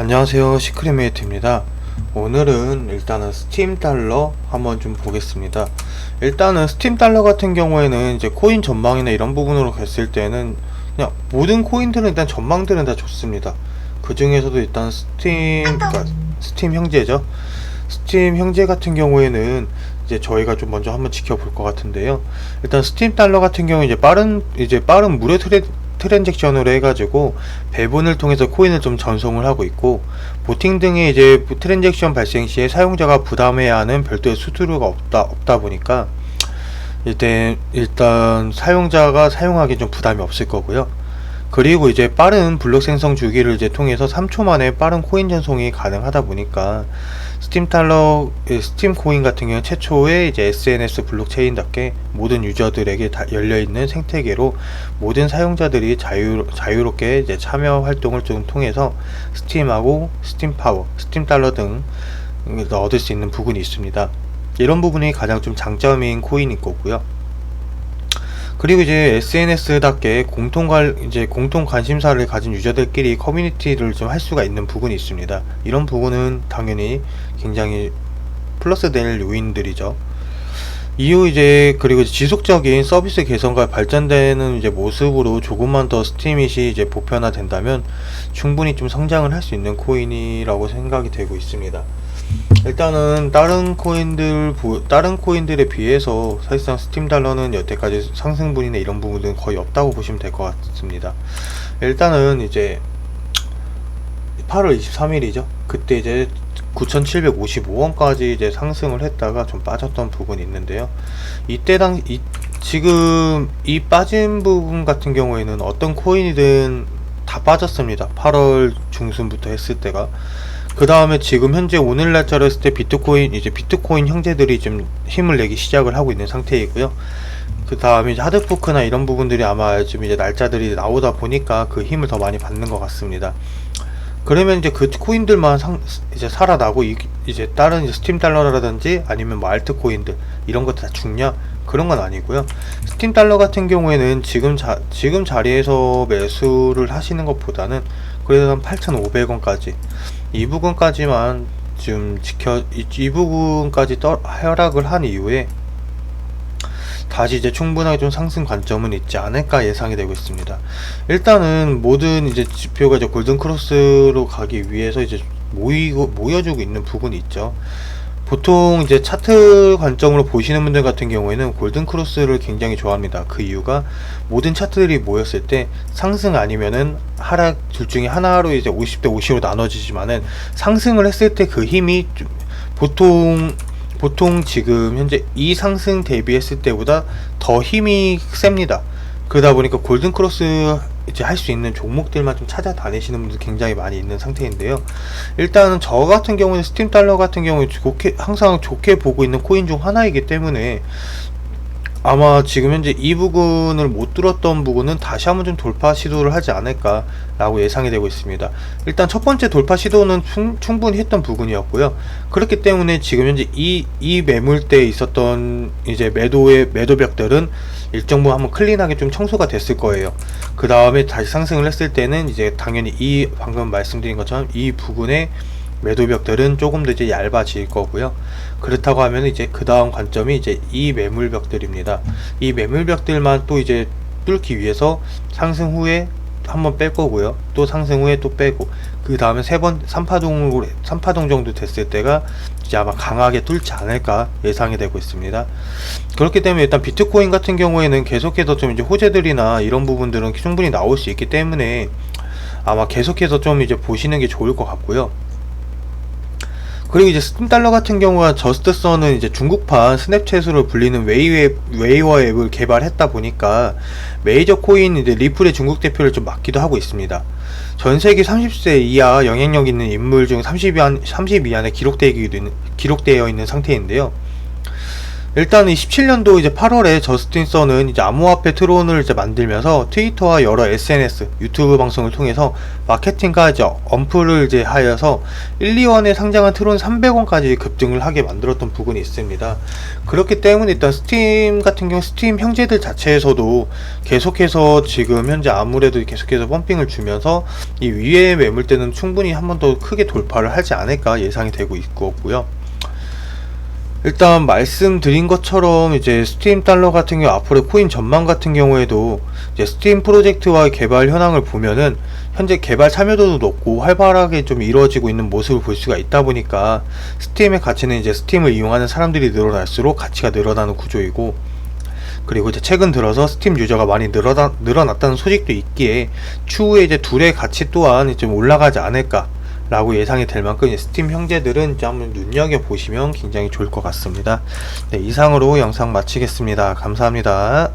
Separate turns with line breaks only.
안녕하세요. 시크릿메이트입니다. 오늘은 일단은 스팀 달러 한번 좀 보겠습니다. 일단은 스팀 달러 같은 경우에는 이제 코인 전망이나 이런 부분으로 갔을 때는 그냥 모든 코인들은 일단 전망들은 다 좋습니다. 그 중에서도 일단 스팀 그러니까 스팀 형제죠. 스팀 형제 같은 경우에는 이제 저희가 좀 먼저 한번 지켜볼 것 같은데요. 일단 스팀 달러 같은 경우 이제 빠른 이제 빠른 무료 트레 트랜잭션으로 해가지고 배분을 통해서 코인을 좀 전송을 하고 있고 보팅 등의 이제 트랜잭션 발생 시에 사용자가 부담해야 하는 별도의 수수료가 없다 없다 보니까 일단 일단 사용자가 사용하기 좀 부담이 없을 거고요. 그리고 이제 빠른 블록 생성 주기를 이제 통해서 3초 만에 빠른 코인 전송이 가능하다 보니까 스팀 달러 예, 스팀 코인 같은 경우 최초의 이제 SNS 블록체인답게 모든 유저들에게 다 열려 있는 생태계로 모든 사용자들이 자유 자유롭게 이제 참여 활동을 좀 통해서 스팀하고 스팀 파워, 스팀 달러 등 얻을 수 있는 부분이 있습니다. 이런 부분이 가장 좀 장점인 코인일 거고요. 그리고 이제 SNS답게 공통 관 이제 공통 관심사를 가진 유저들끼리 커뮤니티를 좀 할 수가 있는 부분이 있습니다. 이런 부분은 당연히 굉장히 플러스 될 요인들이죠. 이후 이제 그리고 지속적인 서비스 개선과 발전되는 이제 모습으로 조금만 더 스팀잇이 이제 보편화된다면 충분히 좀 성장을 할 수 있는 코인이라고 생각이 되고 있습니다. 일단은 다른 코인들 보- 다른 코인들에 비해서 사실상 스팀 달러는 여태까지 상승분이나 이런 부분은 거의 없다고 보시면 될 것 같습니다. 일단은 이제 8월 23일이죠. 그때 이제 9,755원까지 이제 상승을 했다가 좀 빠졌던 부분이 있는데요. 이때 당 이, 지금 이 빠진 부분 같은 경우에는 어떤 코인이든 다 빠졌습니다. 8월 중순부터 했을 때가 그 다음에 지금 현재 오늘 날짜로 했을 때 비트코인 이제 비트코인 형제들이 좀 힘을 내기 시작을 하고 있는 상태이고요. 그 다음에 이제 하드포크나 이런 부분들이 아마 지금 이제 날짜들이 나오다 보니까 그 힘을 더 많이 받는 것 같습니다. 그러면 이제 그 코인들만 상, 이제 살아나고 이, 이제 다른 이제 스팀 달러라든지 아니면 뭐 알트 코인들 이런 것들 다 죽냐 그런 건 아니고요. 스팀 달러 같은 경우에는 지금 자, 지금 자리에서 매수를 하시는 것보다는 그래도 한 8,500원까지 이 부분까지만 지금 지켜 이, 이 부분까지 떠, 하락을 한 이후에 다시 이제 충분하게 좀 상승 관점은 있지 않을까 예상이 되고 있습니다. 일단은 모든 이제 지표가 이제 골든 크로스로 가기 위해서 이제 모이고 모여주고 있는 부분이 있죠. 보통 이제 차트 관점으로 보시는 분들 같은 경우에는 골든 크로스를 굉장히 좋아합니다. 그 이유가 모든 차트들이 모였을 때 상승 아니면은 하락 둘 중에 하나로 이제 50대 50으로 나눠지지만은 상승을 했을 때 그 힘이 좀 보통 보통 지금 현재 이 상승 대비했을 때보다 더 힘이 셉니다. 그러다 보니까 골든 크로스 이제 할 수 있는 종목들만 좀 찾아다니시는 분들 굉장히 많이 있는 상태인데요. 일단은 저 같은 경우는 스팀 달러 같은 경우에 좋게 항상 좋게 보고 있는 코인 중 하나이기 때문에 아마 지금 현재 이 부분을 못 뚫었던 부분은 다시 한번 좀 돌파 시도를 하지 않을까라고 예상이 되고 있습니다. 일단 첫 번째 돌파 시도는 충, 충분히 했던 부분이었고요. 그렇기 때문에 지금 현재 이, 이 매물대에 있었던 이제 매도의 매도벽들은 일정 부분 한번 클린하게 좀 청소가 됐을 거예요. 그 다음에 다시 상승을 했을 때는 이제 당연히 이 방금 말씀드린 것처럼 이 부분에 매도벽들은 조금 더 이제 얇아질 거고요. 그렇다고 하면 이제 그 다음 관점이 이제 이 매물벽들입니다. 이 매물벽들만 또 이제 뚫기 위해서 상승 후에 한번 뺄 거고요. 또 상승 후에 또 빼고 그 다음에 세 번, 3파동으로 3파동 정도 됐을 때가 이제 아마 강하게 뚫지 않을까 예상이 되고 있습니다. 그렇기 때문에 일단 비트코인 같은 경우에는 계속해서 좀 이제 호재들이나 이런 부분들은 충분히 나올 수 있기 때문에 아마 계속해서 좀 이제 보시는 게 좋을 것 같고요. 그리고 이제 스팀 달러 같은 경우가 저스트선은 이제 중국판 스냅챗으로 불리는 웨이웹, 웨이워 앱을 개발했다 보니까 메이저 코인 이제 리플의 중국 대표를 좀 맡기도 하고 있습니다. 전 세계 30세 이하 영향력 있는 인물 중 30위 안, 30위 안에 기록되어 있는, 기록되어 있는 상태인데요. 일단 이 17년도 이제 8월에 저스틴 서는 이제 암호화폐 트론을 이제 만들면서 트위터와 여러 SNS, 유튜브 방송을 통해서 마케팅과 이제 엄프를 이제 하여서 1, 2원에 상장한 트론 300원까지 급등을 하게 만들었던 부분이 있습니다. 그렇기 때문에 일단 스팀 같은 경우 스팀 형제들 자체에서도 계속해서 지금 현재 아무래도 계속해서 펌핑을 주면서 이 위에 매물대는 충분히 한 번 더 크게 돌파를 하지 않을까 예상이 되고 있고요. 일단 말씀드린 것처럼 이제 스팀 달러 같은 경우 앞으로 코인 전망 같은 경우에도 이제 스팀 프로젝트와 개발 현황을 보면은 현재 개발 참여도도 높고 활발하게 좀 이루어지고 있는 모습을 볼 수가 있다 보니까 스팀의 가치는 이제 스팀을 이용하는 사람들이 늘어날수록 가치가 늘어나는 구조이고 그리고 이제 최근 들어서 스팀 유저가 많이 늘어나, 늘어났다는 소식도 있기에 추후에 이제 둘의 가치 또한 좀 올라가지 않을까 라고 예상이 될 만큼 스팀 형제들은 한번 눈여겨보시면 굉장히 좋을 것 같습니다. 네, 이상으로 영상 마치겠습니다. 감사합니다.